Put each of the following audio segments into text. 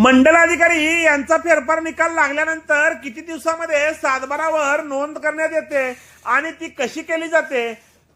मंडलाधिकारी यांचा फेरफार निकाल लागल्यानंतर किती दिवसामध्ये सातबारावर नोंद करण्यात येते आणि ती कशी केली जाते?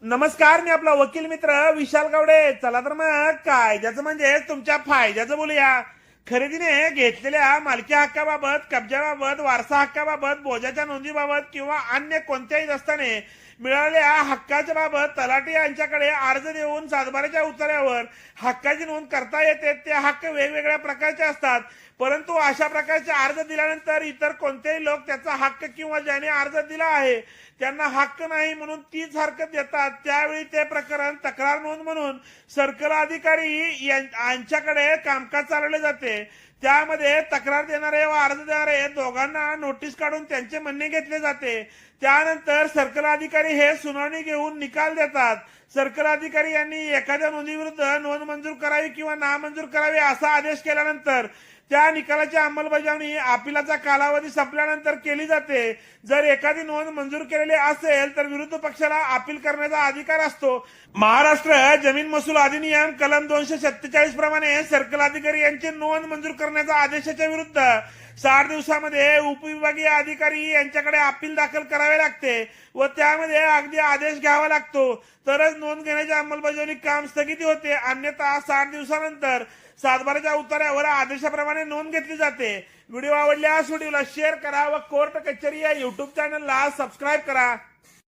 नमस्कार मी आपला वकील मित्र विशाल गावडे. चला तर मग कायद्याचं म्हणजे तुमच्या फायद्याचं बोलूया. खरेदीने घेतलेल्या मालकी हक्काबाबत कब्जाबाबत वारसा हक्काबाबत बोजाच्या नोंदीबाबत किंवा अन्य कोणत्याही दस्ताने मिळालेल्या हक्काच्या बाबत तलाठी यांच्याकडे अर्ज देऊन सातबाराच्या उतार्यावर हक्काची नोंद करता येते ते हक्क वेगवेगळ्या प्रकारचे असतात. परंतु अशा प्रकारचे अर्ज दिल्यानंतर इतर कोणतेही लोक त्याचा हक्क किंवा ज्याने अर्ज दिला आहे त्यांना हक्क नाही म्हणून तीच हरकत देतात. त्यावेळी ते प्रकरण तक्रार नोंद म्हणून सर्कल अधिकारी यांच्याकडे कामकाज चालवले जाते. त्यामध्ये तक्रार देणारे व अर्ज देणारे दोघांना नोटीस काढून त्यांचे म्हणणे घेतले जाते. त्यानंतर सर्कल अधिकारी हे सुनावणी घेऊन निकाल देतात. सर्कल अधिकारी यांनी एखाद्या नोंदीविरुद्ध नोंद मंजूर करावी किंवा नामंजूर करावी असा आदेश केल्यानंतर त्या निकालाची अंमलबजावणी अपिलाचा कालावधी संपल्यानंतर केली जाते. जर एखादी नोंद मंजूर केलेली असेल तर विरुद्ध पक्षाला अपील करण्याचा अधिकार असतो. महाराष्ट्र जमीन महसूल अधिनियम कलम दोनशे सत्तेचाळीस प्रमाणे सर्कल अधिकारी यांची नोंद मंजूर करण्याचा आदेशाच्या विरुद्ध चार दिवसामध्ये उपविभागीय अधिकारी यांच्याकडे अपील दाखल करावे लागते व त्यामध्ये अगदी आदेश घ्यावा लागतो. तरच नोंद घेण्याची अंमलबजावणी काम स्थगिती होते. अन्यथा साठ दिवसानंतर सातबाराच्या उतार्यावर आदेशाप्रमाणे नोंद घेतली जाते. व्हिडिओ आवडल्यास व्हिडिओला शेअर करा व कोर्ट कचेरी या युट्यूब चॅनलला सबस्क्राईब करा.